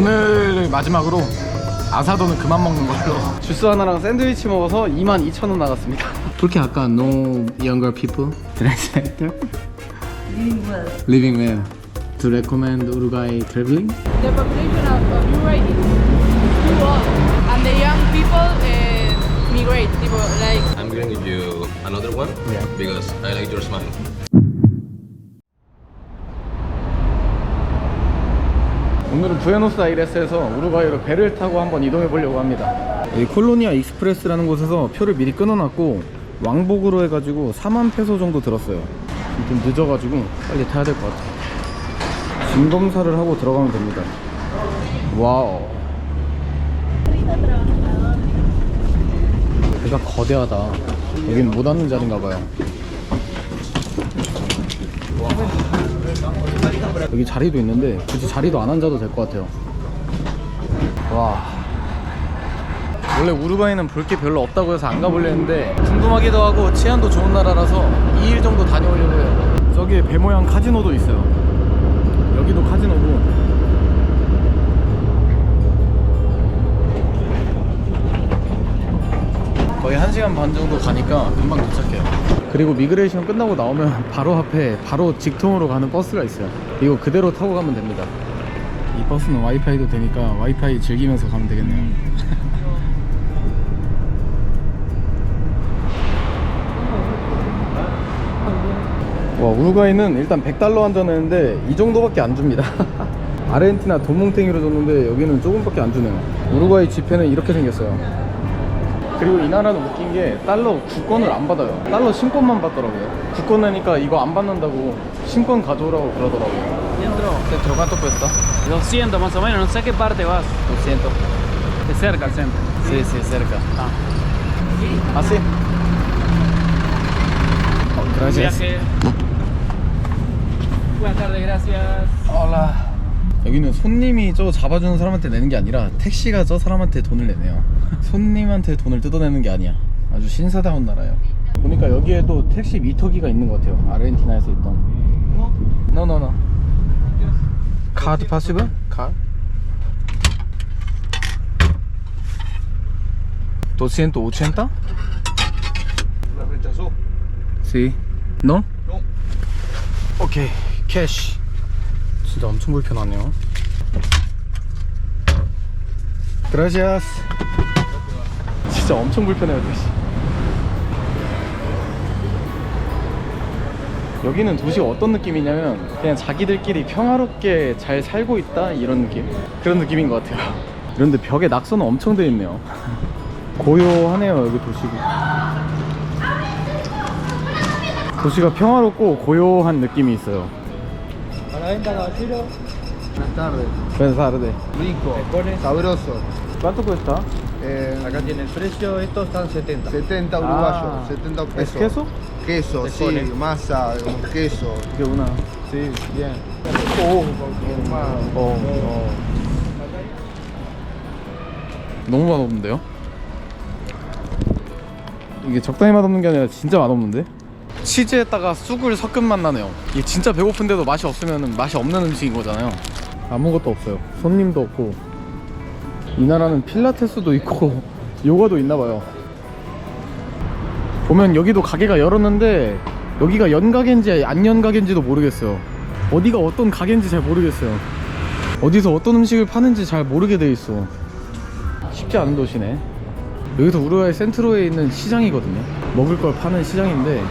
오늘 마지막으로 아사도는 그만 먹는 걸로 주스 하나랑 샌드위치 먹어서 22,000원 나갔습니다 그렇게 아까 no younger people translator Living well. living well to recommend Uruguay traveling The population of, of Uruguay is too old, and the young people uh, migrate. People like I'm gonna give you another one Yeah. because I like your smile. 오늘은 부에노스아이레스에서 우루과이로 배를 타고 한번 이동해 보려고 합니다. 이 콜로니아 익스프레스라는 곳에서 표를 미리 끊어놨고 왕복으로 해가지고 4만 페소 정도 들었어요. 좀 늦어가지고 빨리 타야 될 것 같아요. 짐 검사를 하고 들어가면 됩니다. 와우. 배가 거대하다. 여긴 못 앉는 자리인가 봐요. 여기 자리도 있는데 굳이 자리도 안 앉아도 될 것 같아요. 와. 원래 우루과이는 볼 게 별로 없다고 해서 안 가보려 했는데 궁금하기도 하고 치안도 좋은 나라라서 2일 정도 다녀오려고 해요. 저기에 배 모양 카지노도 있어요. 여기도 카지노고. 거의 1시간 반 정도 가니까 금방 도착해요. 그리고 미그레이션 끝나고 나오면 바로 앞에 바로 직통으로 가는 버스가 있어요. 이거 그대로 타고 가면 됩니다. 이 버스는 와이파이도 되니까 와이파이 즐기면서 가면 되겠네요. 와 우루과이는 일단 100달러 환전했는데 이 정도밖에 안 줍니다 아르헨티나 돈뭉탱이로 줬는데 여기는 조금밖에 안 주네요 우루과이 지폐는 이렇게 생겼어요 그리고 이 나라는 웃긴 게 달러 국권을 안 받아요 달러 신권만 받더라고요 국권 내니까 이거 안 받는다고 신권 가져오라고 그러더라고요 Centro, 센트로 깐또 뺐다 200 más o menos, no sé qué parte vas. 200 Es cerca el centro. Sí, sí, cerca. Ah, sí. Oh, gracias. Viaje. Buenas tardes, gracias. Hola. 여기는 손님이 저 잡아주는 사람한테 내는 게 아니라 택시가 저 사람한테 돈을 내네요. 손님한테 돈을 뜯어내는 게 아니야. 아주 신사다운 나라예요. 보니까 여기에도 택시 미터기가 있는 것 같아요. 아르헨티나에서 있던. No, no, no. 카드 파시브? 카드? 280? ¿La rechazó? Sí. No? 오케이. 캐시. 진짜 엄청 불편하네요. Gracias. 진짜 엄청 불편해요, 도시. 여기는 도시가 어떤 느낌이냐면 그냥 자기들끼리 평화롭게 잘 살고 있다 이런 느낌 그런 느낌인 것 같아요 그런데 벽에 낙서는 엄청 돼 있네요 고요하네요 여기 도시가 도시가 평화롭고 고요한 느낌이 있어요. Buenas tardes. Buenas tardes. Rico, sabroso. ¿Cuánto cuesta? Eh, Acá tiene el precio, estos están 70. 70 uruguayos, Ah. 70 ¿Es pesos. queso? Queso, Te sí, pone. masa, un queso. Que una. Sí, bien. Oh. 어, 어. 너무 맛없는데요? 이게 적당히 맛없는 게 아니라 진짜 맛없는데? 치즈에다가 쑥을 섞은 맛 나네요. 이게 진짜 배고픈데도 맛이 없으면 맛이 없는 음식인 거잖아요. 아무것도 없어요. 손님도 없고. 이 나라는 필라테스도 있고 요가도 있나 봐요. 보면 여기도 가게가 열었는데 여기가 연가게인지 안 연가게인지도 모르겠어요. 어디가 어떤 가게인지 잘 모르겠어요. 어디서 어떤 음식을 파는지 잘 모르게 돼 있어. 쉽지 않은 도시네. 여기서 우루과이 센트로에 있는 시장이거든요. 먹을 걸 파는 시장인데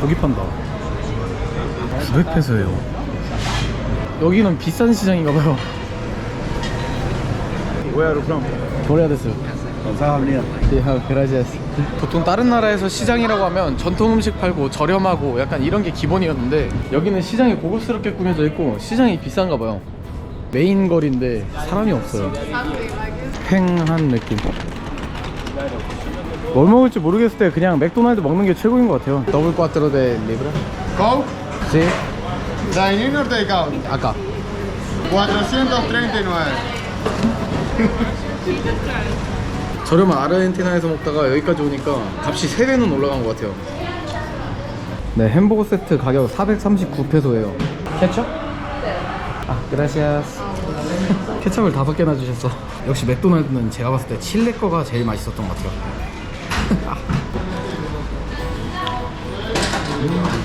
고기 판다. 900페소예요. 여기는 비싼 시장인가 봐요. Where are you from? 됐어요. 감사합니다. 네, gracias. 보통 다른 나라에서 시장이라고 하면 전통 음식 팔고 저렴하고 약간 이런 게 기본이었는데 여기는 시장이 고급스럽게 꾸며져 있고 시장이 비싼가 봐요. 메인 거리인데 사람이 없어요. 팽한 느낌. 뭘 먹을지 모르겠을 때 그냥 맥도날드 먹는 게 최고인 것 같아요. 더블 꽈트로 데 리브라? Coke, 네. Dine-in or take-out? 아까 439. 저렴한 아르헨티나에서 먹다가 여기까지 오니까 값이 3배는 올라간 것 같아요. 네, 햄버거 세트 가격 439페소예요. 케첩? 아, gracias. 케첩을 다섯 개나 주셨어. 역시 맥도날드는 제가 봤을 때 칠레 거가 제일 맛있었던 것 같아요.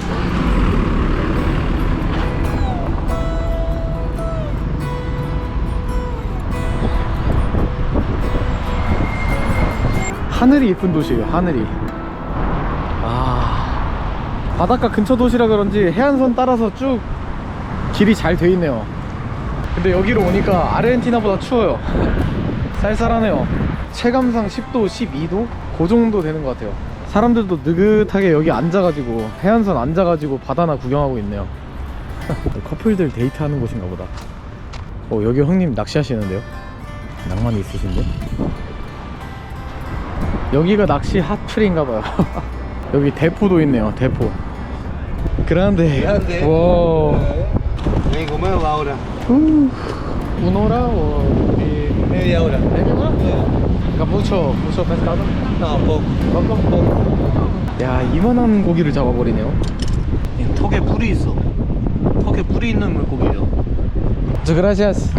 하늘이 이쁜 도시예요. 하늘이. 아 바닷가 근처 도시라 그런지 해안선 따라서 쭉 길이 잘 돼 있네요. 근데 여기로 오니까 아르헨티나보다 추워요. 쌀쌀하네요. 체감상 10도, 12도? 그 정도 되는 것 같아요. 사람들도 느긋하게 여기 앉아가지고 해안선 앉아가지고 바다나 구경하고 있네요. 커플들 데이트하는 곳인가 보다. 어 여기 형님 낚시하시는데요? 낭만이 있으신데? 여기가 낚시 핫플인가 봐요. 여기 대포도 있네요. 대포. 그란데. 와. Ven, comemos ahora. 우. Una hora o Media hora. media hora? 그러니까 mucho, mucho pescado. No, poco. poco, poco. 야, 이만한 고기를 잡아버리네요. 턱에 뿔이 있어. 턱에 뿔이 있는 물고기예요. 저 gracias.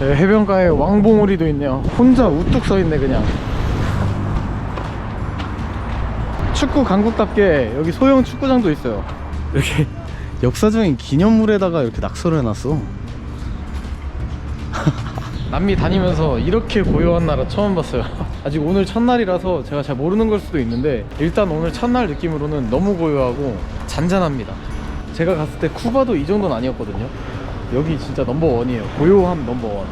네, 해변가에 왕봉우리도 있네요. 혼자 우뚝 서 있네 그냥. 축구 강국답게 여기 소형 축구장도 있어요. 이렇게 역사적인 기념물에다가 이렇게 낙서를 해놨어. 남미 다니면서 이렇게 고요한 나라 처음 봤어요. 아직 오늘 첫날이라서 제가 잘 모르는 걸 수도 있는데 일단 오늘 첫날 느낌으로는 너무 고요하고 잔잔합니다. 제가 갔을 때 쿠바도 이 정도는 아니었거든요. 여기 진짜 넘버원이에요. 고요함 넘버원.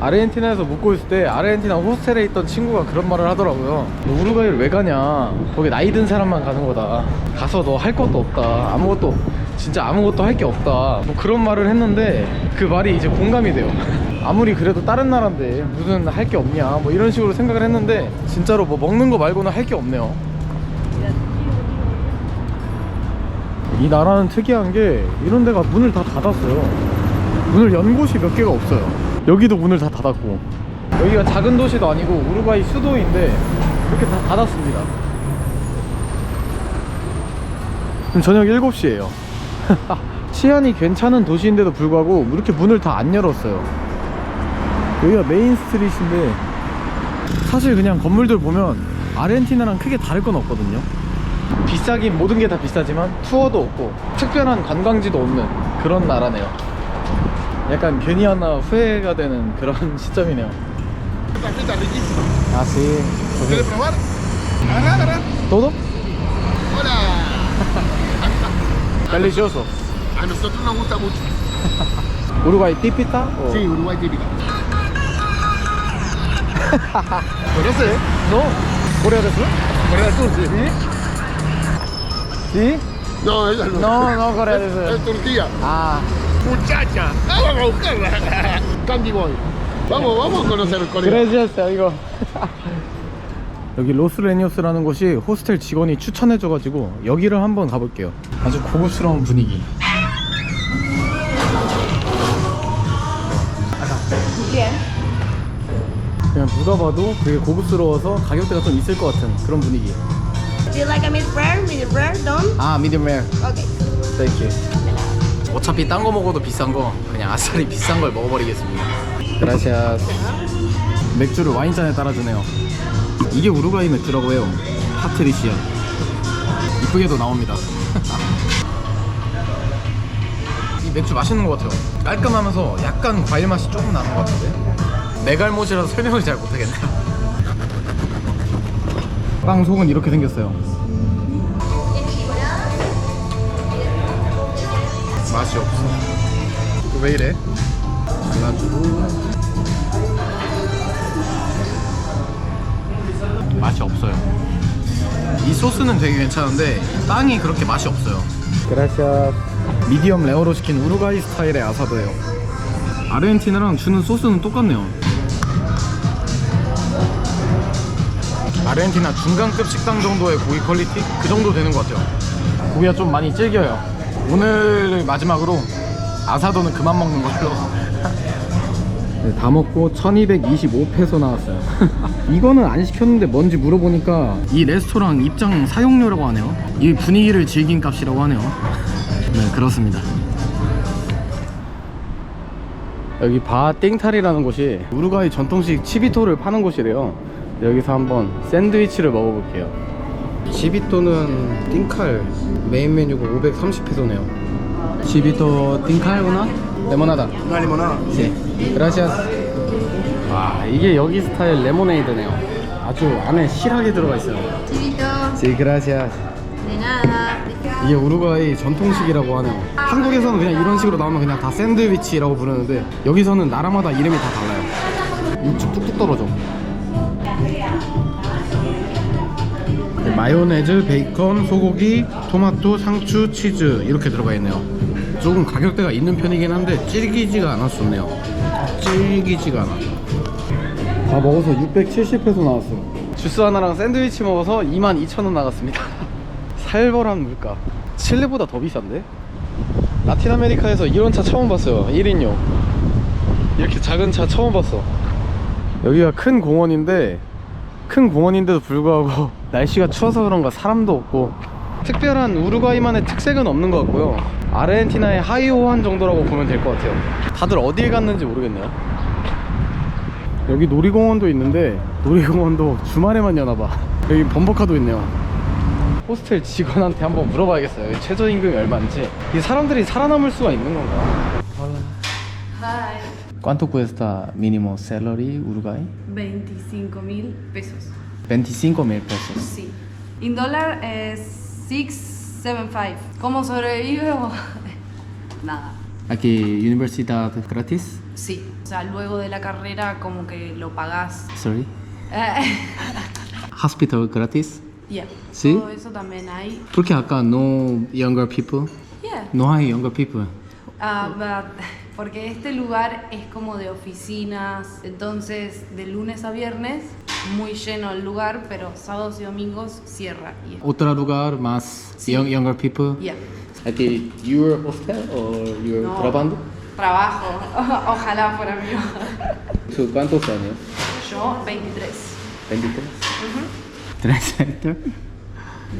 아르헨티나에서 묵고 있을 때 아르헨티나 호스텔에 있던 친구가 그런 말을 하더라고요. 너 우루과이를 왜 가냐? 거기 나이 든 사람만 가는 거다. 가서 너 할 것도 없다. 아무것도 진짜 아무것도 할 게 없다. 뭐 그런 말을 했는데 그 말이 이제 공감이 돼요. 아무리 그래도 다른 나라인데 무슨 할 게 없냐? 뭐 이런 식으로 생각을 했는데 진짜로 뭐 먹는 거 말고는 할 게 없네요. 이 나라는 특이한 게 이런 데가 문을 다 닫았어요. 문을 연 곳이 몇 개가 없어요. 여기도 문을 다 닫았고. 여기가 작은 도시도 아니고 우루과이 수도인데 이렇게 다 닫았습니다. 지금 저녁 7시에요. 치안이 괜찮은 도시인데도 불구하고 이렇게 문을 다 안 열었어요. 여기가 메인 스트릿인데 사실 그냥 건물들 보면 아르헨티나랑 크게 다를 건 없거든요. 비싸긴 모든 게 다 비싸지만 투어도 없고 특별한 관광지도 없는 그런 나라네요. 약간 괜히 하나 후회가 되는 그런 시점이네요. 아, sí. ¿Quieres probar? Agarra, agarra. ¿Todo? Hola. Delicioso. A nosotros nos gusta mucho. 우루과이 띠피타? 어. Sí, Uruguay típica. ¿Conoces? No. ¿Corea del Sur? Corea del Sur, sí. ¿Sí? No, ella no. No, no, Corea del Es Sur. Turquía. 아, Muchacha. Ah, vamos a buscarla. Candy Boy. Vamos, vamos a conocer Corea. 그레지아스 이거. 여기 로스레니오스라는 곳이 호스텔 직원이 추천해줘가지고 여기를 한번 가볼게요. 아주 고급스러운 분위기. 그냥 누가 봐도 되게 고급스러워서 가격대가 좀 있을 것 같은 그런 분위기. Do you like a medium rare? Medium rare? Done? 아, 미디엄 웨어. Okay. 땡큐. 어차피 딴 거 먹어도 비싼 거 그냥 아싸리 비싼 걸 먹어버리겠습니다. 그라시아스. 맥주를 와인잔에 따라주네요. 이게 우루과이 맥주라고 해요. 파트리시아. 이쁘게도 나옵니다. 이 맥주 맛있는 것 같아요. 깔끔하면서 약간 과일 맛이 조금 나는 것 같은데. 내 갈못이라서 설명을 잘 못하겠네요. 빵 속은 이렇게 생겼어요. 맛이 없어. 이거 왜 이래? 잘라주고. 맛이 없어요. 이 소스는 되게 괜찮은데 이 빵이 그렇게 맛이 없어요. 그라시아. 미디엄 레어로 시킨 우루과이 스타일의 아사도예요. 아르헨티나랑 주는 소스는 똑같네요. 아르헨티나 중간급 식당 정도의 고기 퀄리티? 그 정도 되는 것 같아요. 고기가 좀 많이 질겨요. 오늘 마지막으로 아사도는 그만 먹는 걸로. 네, 다 먹고 1225페소 나왔어요. 이거는 안 시켰는데 뭔지 물어보니까 이 레스토랑 입장 사용료라고 하네요. 이 분위기를 즐긴 값이라고 하네요. 네, 그렇습니다. 여기 바 땡탈이라는 곳이 우루과이 전통식 치비토를 파는 곳이래요. 여기서 한번 샌드위치를 먹어볼게요. 치비토는 띵칼 메인 메뉴가 530페소네요. 치비토 띵칼구나? 레모나다. Una limonada. 네. 그라시아스. 와, 이게 여기 스타일 레모네이드네요. 아주 안에 실하게 들어가 있어요. Chivito, 네, 그라시아스. 이게 우루과이 전통식이라고 하네요. 한국에서는 그냥 이런 식으로 나오면 그냥 다 샌드위치라고 부르는데 여기서는 나라마다 이름이 다 달라요. 육즙 뚝뚝 떨어져. 마요네즈, 베이컨, 소고기, 토마토, 상추, 치즈 이렇게 들어가 있네요. 조금 가격대가 있는 편이긴 한데 질기지가 않아서 좋네요. 질기지가 않아. 다 먹어서 670페소 나왔어. 주스 하나랑 샌드위치 먹어서 22,000원 나갔습니다. 살벌한 물가. 칠레보다 더 비싼데? 라틴 아메리카에서 이런 차 처음 봤어요. 1인용. 이렇게 작은 차 처음 봤어. 여기가 큰 공원인데 큰 공원인데도 불구하고 날씨가 추워서 그런가 사람도 없고 특별한 우루과이만의 특색은 없는 것 같고요. 아르헨티나의 하이오한 정도라고 보면 될 것 같아요. 다들 어디에 갔는지 모르겠네요. 여기 놀이공원도 있는데 놀이공원도 주말에만 여나봐. 여기 범버카도 있네요. 호스텔 직원한테 한번 물어봐야겠어요. 최저임금이 얼마인지. 이 사람들이 살아남을 수가 있는 건가? ¿Cuánto cuesta mínimo salary Uruguay? 25 mil pesos. 25 mil pesos. Sí. En dólar es 675. ¿Cómo sobrevivo? Nada. Aquí universidad gratis? Sí. O sea, luego de la carrera como que lo pagás. Sorry. Hospital gratis? yeah. Sí. Todo eso también hay. ¿Por qué acá no younger people? Yeah. No hay younger people. Ah, but- porque este lugar es como de oficinas, entonces de lunes a viernes muy lleno el lugar, pero sábados y domingos cierra. Y Otro lugar más young, younger people? yeah. Aquí, your hostel or your No. trabajando? Trabajo, ojalá fuera mío. ¿Tú cuántos años? Yo 23. 23. Translator?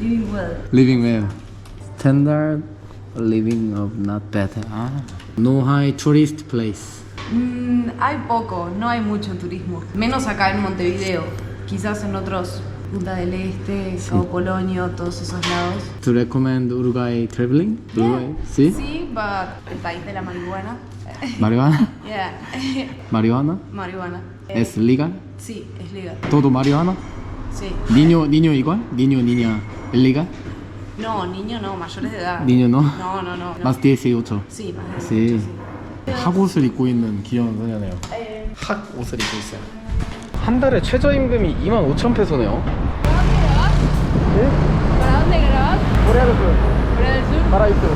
Living well. Living well. Standard living of not bad. Ah. No high tourist place. Mm, hay poco, no hay mucho turismo. Menos acá en Montevideo. Quizás en otros, Punta del Este, Cabo Polonio, todos esos lados. To recommend Uruguay traveling? Uruguay? ¿Sí? Sí, but el país de la marihuana. Marihuana? Yeah. Marihuana? marihuana. ¿Es legal? Sí, es legal. ¿Todo marihuana? Sí. ¿Niño, niño igual? ¿Niño, niña? ¿Es legal? No, niño no, mayores de edad. niño no? No, no, no. no. más 18. Sí, más de 네. 18, sí. 학옷을 입고 있는 귀여운 소녀네요. 학 옷을 입고 있어요. 한 달에 최저임금이 2만 5천 페소네요. ¿Para dónde grabas? Corea del Sur. Corea del Sur. Paraíso.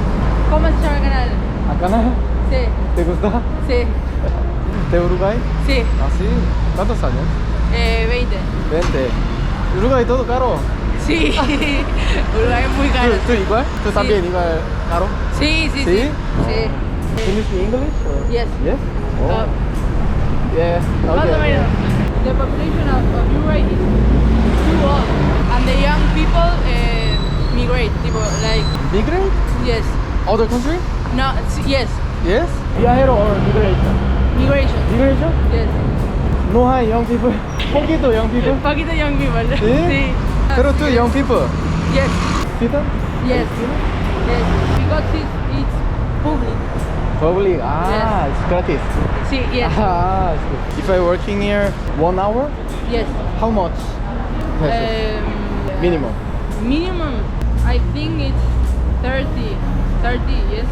¿Cómo se llama el canal? ¿Acá Sí, ¿Te gusta? sí, ¿De Uruguay? sí. Ah. ¿Cuántos años? Eh, 20. 20. Uruguay todo caro. Sí, Uruguay es muy caro. ¿Tú, tú igual? ¿Tú también igual caro? Sí, sí, ¿Sí? sí. Sí. Speak English? Or? Yes. Yes? Uh, Oh. Yeah. Más Okay. o menos. The population of, of Uruguay is too old. And the young people uh, migrate, tipo, like, Migrant? yes. Other country? No, yes. Yes? Viajero or migration? Migration. Migration? Yes. No hay young people. Poquito young people. Poquito young people. Sí? Sí. Pero tú young people. Yes. Peter? Yes. Yes. Because it's, it's public. Public. Ah, it's gratis. Sí, yes. Ah, it's good. If I working here one hour, Yes. how much? Um, Minimum. Minimum, I think it's 30. 30, yes.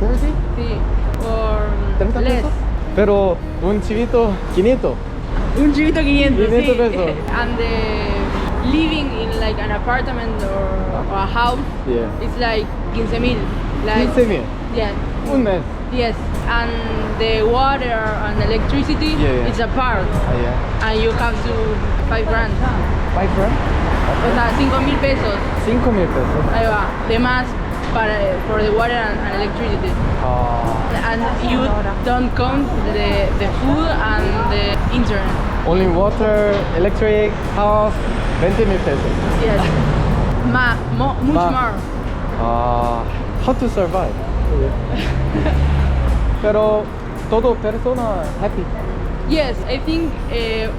30? Sí. Or 30 less. pesos? Pero un chivito 500. Un chivito 500, 500 sí. pesos. And the living in like an apartment or, or a house, Yeah. it's like 15 mil. Like, 15 mil. Yeah. Un mes. Yes. And the water and electricity, Yeah, yeah. it's a part. Ah, yeah. And you have to 5 grand. Five francs? O sea, 5 mil pesos. 5 mil pesos. Ahí va. De más para, for the water and, and electricity. Ah. And you don't count the, the food and the internet. Only water, electric, house, 20 mil pesos. Yes. Ma, mo, much Ma. more. Ah, uh, how to survive? Pero todo persona happy. Yes, I think, uh,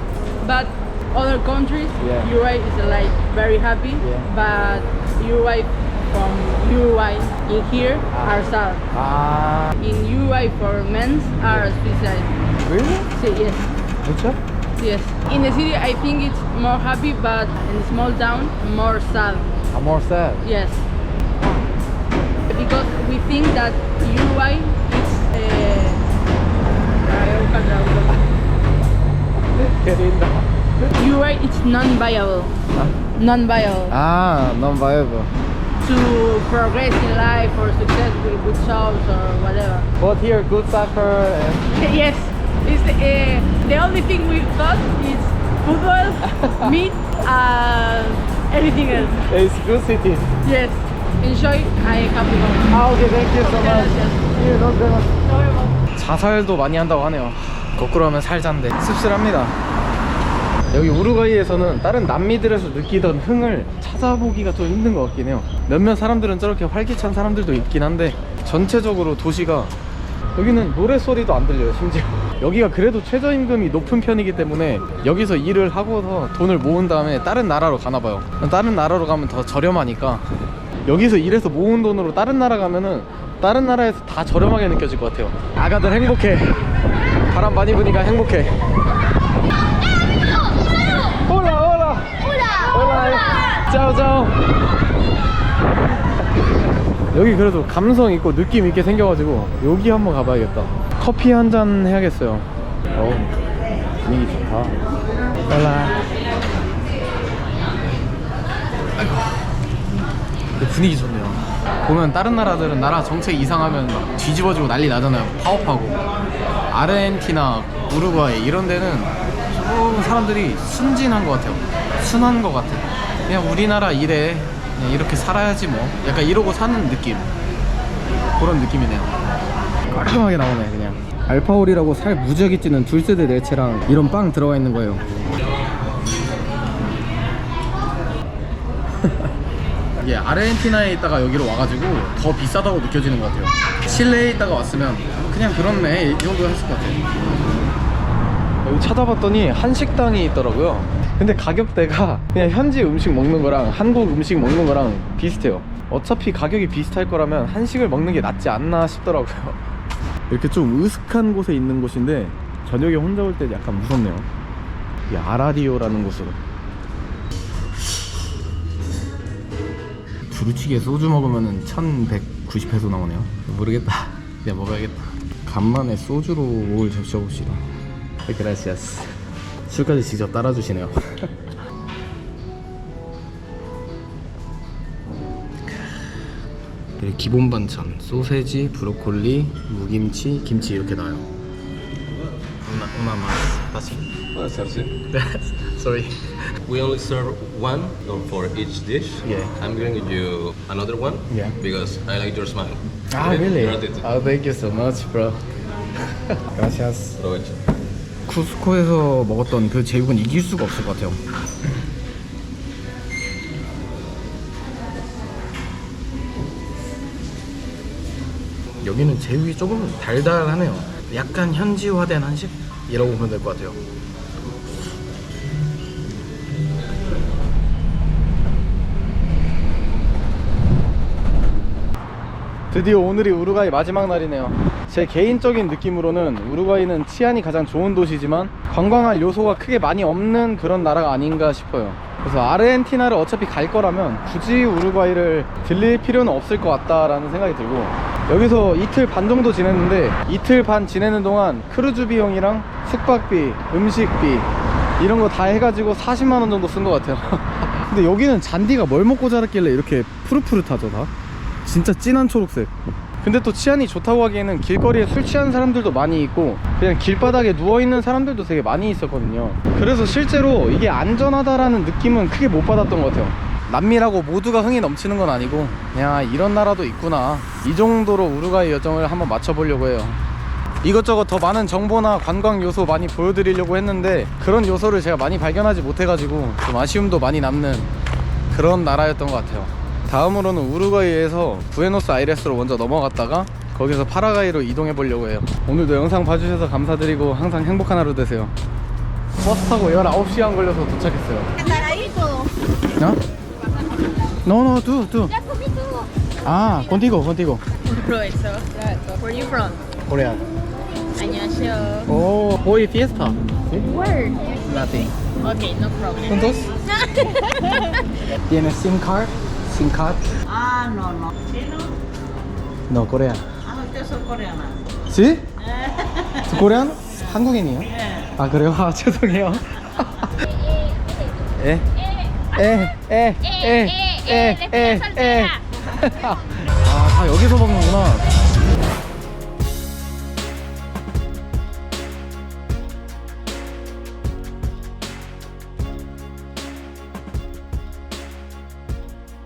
but other countries, Yeah. Uruguay is like very happy, Yeah. but Uruguay from Uruguay in here Ah. are sad. Ah, In Uruguay for men are suicide. really? So yes, mucho? Yes. In the city, I think it's more happy, but in small town, more sad. I'm more sad. Yes. Because we think that Uruguay is. Uh, Uruguay is non-viable. Non-viable. 아, non viable. To progress in life or success with good jobs or whatever. But here, good soccer and Yes. The, uh, the only thing we thought is football, meat, and everything else. it's good city. Yes. Enjoy. I have to go. 아, 오케이, thank you so much. 자살도 많이 한다고 하네요. 거꾸로 하면 살잔데 씁쓸합니다. 여기 우루과이에서는 다른 남미들에서 느끼던 흥을 찾아보기가 좀 힘든 것 같긴 해요. 몇몇 사람들은 저렇게 활기찬 사람들도 있긴 한데 전체적으로 도시가 여기는 노래소리도 안 들려요 심지어 여기가 그래도 최저임금이 높은 편이기 때문에 여기서 일을 하고서 돈을 모은 다음에 다른 나라로 가나 봐요. 다른 나라로 가면 더 저렴하니까. 여기서 일해서 모은 돈으로 다른 나라 가면은 다른 나라에서 다 저렴하게 느껴질 것 같아요. 아가들 행복해. 바람 많이 부니까 행복해. 올라 올라. 올라. 짜오 짜오. 여기 그래도 감성 있고 느낌 있게 생겨가지고 여기 한번 가봐야겠다 커피 한 잔 해야겠어요. 어 분위기 좋다. 아이고 분위기 좋네요. 보면 다른 나라들은 나라 정책 이상하면 막 뒤집어지고 난리 나잖아요. 파업하고. 아르헨티나 우루과이 이런 데는 조금 사람들이 순진한 것 같아요. 순한 것 같아 그냥 우리나라 이래 그냥 이렇게 살아야지 뭐. 약간 이러고 사는 느낌. 그런 느낌이네요. 깔끔하게 나오네 알파올이라고 살 무지하게 찌는 둘세대 내체랑 이런 빵 들어가 있는 거예요. 이게 아르헨티나에 있다가 여기로 와가지고 더 비싸다고 느껴지는 것 같아요. 칠레에 있다가 왔으면 그냥 그렇네 이 정도 했을 것 같아요. 여기 찾아봤더니 한식당이 있더라고요. 근데 가격대가 그냥 현지 음식 먹는 거랑 한국 음식 먹는 거랑 비슷해요. 어차피 가격이 비슷할 거라면 한식을 먹는 게 낫지 않나 싶더라고요 이렇게 좀 으슥한 곳에 있는 곳인데 저녁에 혼자 올 때 약간 무섭네요. 이 아라디오라는 곳으로. 두루치기에 소주 먹으면 1190페소 나오네요. 모르겠다. 그냥 먹어야겠다. 간만에 소주로 목을 적셔봅시다. 그라시아스 술까지 직접 따라주시네요 이렇게 기본 반찬 소세지, 브로콜리, 무김치, 김치 이렇게 나와요 una, una más fácil Puede ser, sí. sorry We only serve one for each dish. Yeah. I'm giving you another one. Yeah. Because I like your smile. Ah, Okay? really? Your attitude. Oh, thank you so much, bro. Gracias. Aprovecha. 쿠스코에서 먹었던 그 제육은 이길 수가 없을 것 같아요. 여기는 제육이 조금 달달하네요. 약간 현지화된 한식 이라고 보면 될 것 같아요. 드디어 오늘이 우루과이 마지막 날이네요. 제 개인적인 느낌으로는 우루과이는 치안이 가장 좋은 도시지만 관광할 요소가 크게 많이 없는 그런 나라가 아닌가 싶어요. 그래서 아르헨티나를 어차피 갈 거라면 굳이 우루과이를 들릴 필요는 없을 것 같다라는 생각이 들고 여기서 이틀 반 정도 지냈는데 이틀 반 지내는 동안 크루즈 비용이랑 숙박비, 음식비 이런 거 다 해가지고 40만 원 정도 쓴 것 같아요. 근데 여기는 잔디가 뭘 먹고 자랐길래 이렇게 푸릇푸릇하죠 다? 진짜 진한 초록색. 근데 또 치안이 좋다고 하기에는 길거리에 술 취한 사람들도 많이 있고 그냥 길바닥에 누워있는 사람들도 되게 많이 있었거든요. 그래서 실제로 이게 안전하다라는 느낌은 크게 못 받았던 것 같아요. 남미라고 모두가 흥이 넘치는 건 아니고 야 이런 나라도 있구나. 이 정도로 우루과이 여정을 한번 맞춰보려고 해요. 이것저것 더 많은 정보나 관광 요소 많이 보여드리려고 했는데 그런 요소를 제가 많이 발견하지 못해가지고 좀 아쉬움도 많이 남는 그런 나라였던 것 같아요 다음으로는 우루과이에서 부에노스 아이레스로 먼저 넘어갔다가 거기서 파라가이로 이동해 보려고 해요 오늘도 영상 봐주셔서 감사드리고 항상 행복한 하루 되세요 버스 타고 19시간 걸려서 도착했어요 어? No, no, tú, tú. Ah, contigo, contigo. Where you from? Corea. 안녕하세요. Oh, hoy fiesta. Where? Nothing. Okay, no problem. ¿Juntos? ¿Tienes SIM card? SIM card? Ah, no, no. No, Corea. Ah, usted soy coreana. ¿Sí? 코리안? 한국인이에요? 아 그래요? 아 죄송해요. 에? 에? 에? 에? 에? 에? 에? 아다 여기서 먹는구나.